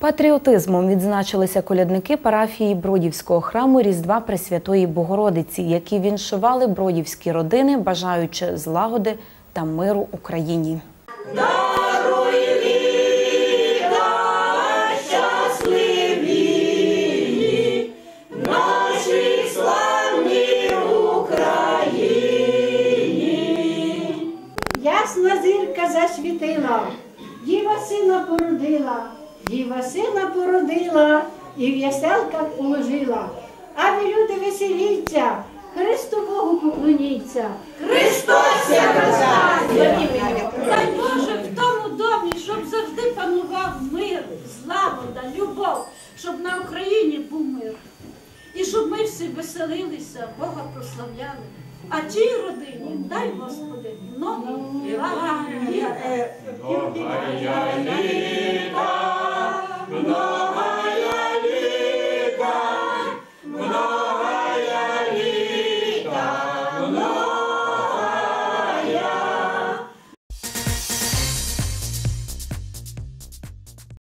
Патріотизмом відзначилися колядники парафії Бродівського храму Різдва Пресвятої Богородиці, які віншували бродівські родини, бажаючи злагоди та миру Україні. Ясна зірка засвітила, діва сина породила, діва сина породила і в яселках положила. А ви люди веселіться, Христу Богу поклоніться. Христос я Дай Боже в тому домі, щоб завжди панував мир, злагода, любов, щоб на Україні був мир. І щоб ми всі веселилися, Бога прославляли. А тій родині, дай Господи, я